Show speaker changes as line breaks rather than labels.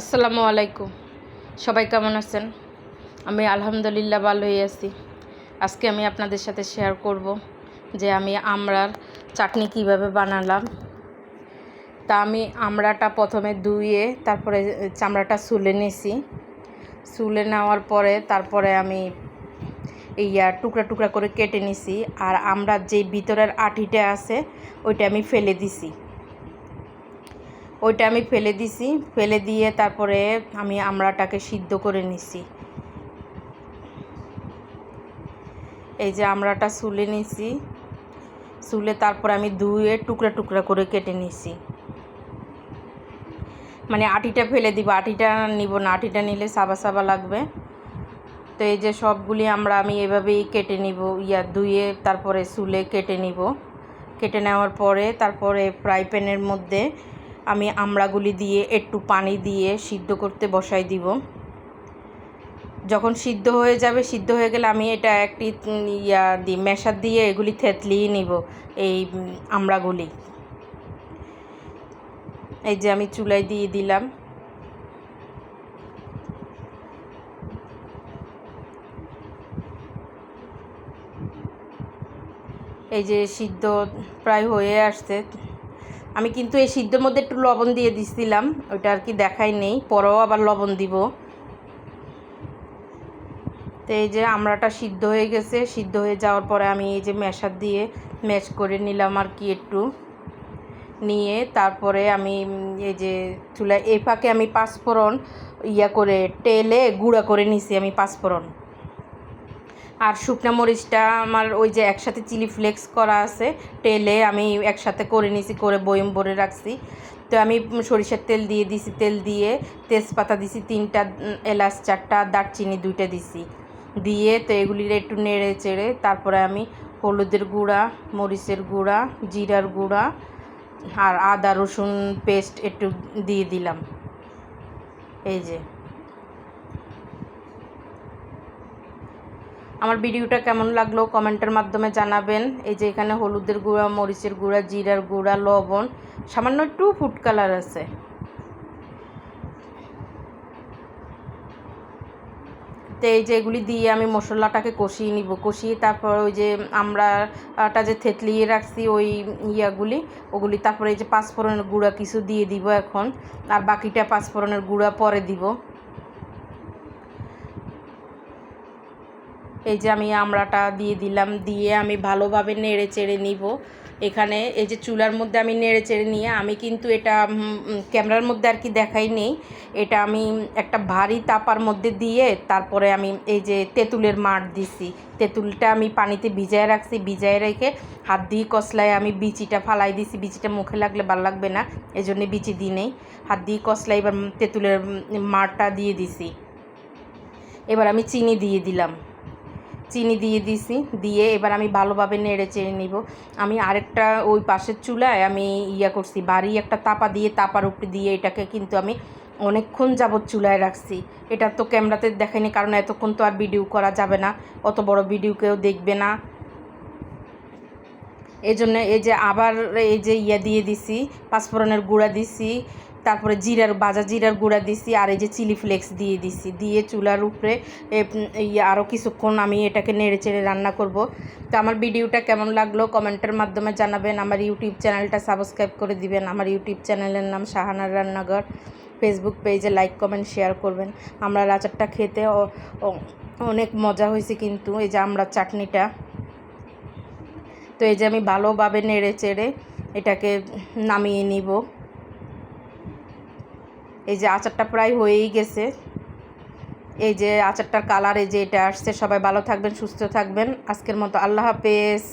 আসসালামু আলাইকুম। সবাই কেমন আছেন? আমি আলহামদুলিল্লাহ ভালোই আছি। আজকে আমি আপনাদের সাথে শেয়ার করব যে আমি আমড়ার চাটনি কীভাবে বানালাম। তা আমি আমড়াটা প্রথমে ধুয়ে তারপরে চামড়াটা সুলে নিয়েছি সুলে নেওয়ার পরে তারপরে আমি ইয়া টুকরা টুকরা করে কেটে নিছি। আর আমরা যে ভিতরের আঠিটা আছে, ওইটা আমি ফেলে দিছি। ওইটা আমি ফেলে দিছি। ফেলে দিয়ে তারপরে আমি আমড়াটাকে সিদ্ধ করে নিছি। এই যে আমড়াটা সুলে নিছি। সুলে তারপর আমি ধুয়ে টুকরা টুকরা করে কেটে নিছি। মানে আটিটা ফেলে দিব। আটিটা নিব না। আটিটা নিলে সাবা সাবা লাগবে। তো এই যে সবগুলি আমরা আমি এভাবেই কেটে নিব। ইয়া, ধুয়ে তারপরে সুলে কেটে নিব। কেটে নেওয়ার পরে তারপরে ফ্রাই প্যানের মধ্যে আমি আমড়াগুলি দিয়ে একটু পানি দিয়ে সিদ্ধ করতে বসাই দিব। যখন সিদ্ধ হয়ে যাবে, সিদ্ধ হয়ে গেলে আমি এটা একটি ইয়া দিই, মেশার দিয়ে এগুলি থেতলিয়ে নিব, এই আমড়াগুলি। এই যে আমি চুলায় দিয়ে দিলাম। এই যে সিদ্ধ প্রায় হয়ে আসছে। আমি কিন্তু এই সিদ্ধর মধ্যে একটু লবণ দিয়ে দিছিলাম, ওইটা আর কি দেখাই নেই, পরেও আবার লবণ দিব। তো এই যে আমড়াটা সিদ্ধ হয়ে গেছে, সিদ্ধ হয়ে যাওয়ার পরে আমি এই যে ম্যাশার দিয়ে ম্যাশ করে নিলাম আর কি একটু। নিয়ে তারপরে আমি এই যে চুলায়, এই ফাঁকে আমি পাঁচফোড়ন ইয়া করে টেলে গুঁড়া করে নিছি আমি পাঁচফোড়ন। আর শুকনো মরিচটা আমার ওই যে একসাথে চিলি ফ্লেক্স করা আছে, তেলে আমি একসাথে করে নিছি করে বয়ম ভরে রাখছি। তো আমি সরিষার তেল দিয়ে দিছি, তেল দিয়ে তেজপাতা দিছি, তিনটা এলাচ, চারটা, দারচিনি দুইটা দিছি। দিয়ে তো এগুলির একটু নেড়ে চেড়ে তারপরে আমি হলুদের গুঁড়া, মরিচের গুঁড়া, জিরার গুঁড়া আর আদা রসুন পেস্ট একটু দিয়ে দিলাম। এই যে। আমার ভিডিওটা কেমন লাগল কমেন্টের মাধ্যমে জানাবেন। এই যে এখানে হলুদের গুঁড়া, মরিচের গুঁড়া, জিরার গুঁড়া, লবণ, সামান্য একটু ফুড কালার আছে। তো এই যে এগুলি দিয়ে আমি মশলাটাকে কষিয়ে নিব। কষিয়ে তারপর ওই যে আমরাটা যে থেতলিয়ে রাখছি ওই ইয়াগুলি, ওগুলি তারপরে এই যে পাঁচফোড়নের গুঁড়া কিছু দিয়ে দিব এখন। আর বাকিটা পাঁচফোড়নের গুঁড়া পরে দিব। এই যে আমি আমড়াটা দিয়ে দিলাম, দিয়ে আমি ভালোভাবে নেড়ে চেড়ে নিব। এখানে এই যে চুলার মধ্যে আমি নেড়ে চেড়ে নিয়ে, আমি কিন্তু এটা ক্যামেরার মধ্যে আর কি দেখাই নেই। এটা আমি একটা ভারী তাপার মধ্যে দিয়ে তারপরে আমি এই যে তেঁতুলের মাঠ দিছি। তেঁতুলটা আমি পানিতে ভিজায় রাখছি, ভিজায় রেখে হাত দিয়ে কসলায় আমি বিচিটা ফালাই দিছি। বিচিটা মুখে লাগলে ভালো লাগবে না এই জন্যে বিচি দিই নেই। হাত দিয়ে কসলাই এবার তেঁতুলের মাঠটা দিয়ে দিছি। এবার আমি চিনি দিয়ে দিলাম। চিনি দিয়ে দিছি, দিয়ে এবার আমি ভালোভাবে নেড়ে চেড়ে নিব। আমি আরেকটা ওই পাশের চুলায় আমি ইয়া করছি বাড়ি একটা তাপা দিয়ে, তাপার উপরে দিয়ে এটাকে কিন্তু আমি অনেকক্ষণ যাবৎ চুলায় রাখছি। এটা তো ক্যামেরাতে দেখায়নি কারণ এতক্ষণ তো আর ভিডিও করা যাবে না, অত বড় ভিডিও কেউ দেখবে না। এই জন্য এই যে আবার এই যে ইয়া দিয়ে দিছি, পাঁচফোড়নের গুঁড়া দিছি তারপরে জিরার, বাজা জিরার গুঁড়া দিছি আর এই যে চিলি ফ্লেক্স দিয়ে দিছি। দিয়ে চুলার উপরে আরও কিছুক্ষণ আমি এটাকে নেড়ে চেড়ে রান্না করব। তো আমার ভিডিওটা কেমন লাগল কমেন্টের মাধ্যমে জানাবেন। আমার ইউটিউব চ্যানেলটা সাবস্ক্রাইব করে দিবেন। আমার ইউটিউব চ্যানেলের নাম শাহানার রান্নাঘর। ফেসবুক পেজে লাইক কমেন্ট শেয়ার করবেন। আমরা আচারটা খেতে অনেক মজা হয়েছে কিন্তু এই যে আমরা চাটনিটা। তো এই যে আমি ভালোভাবে নেড়ে চেড়ে এটাকে নামিয়ে নিব। এই যে আচারটা প্রায় হয়েই গেছে। এই যে আচারটার কালার এই যে এটা আসছে। সবাই ভালো থাকবেন, সুস্থ থাকবেন। আজকের মতো আল্লাহ হাফেজ।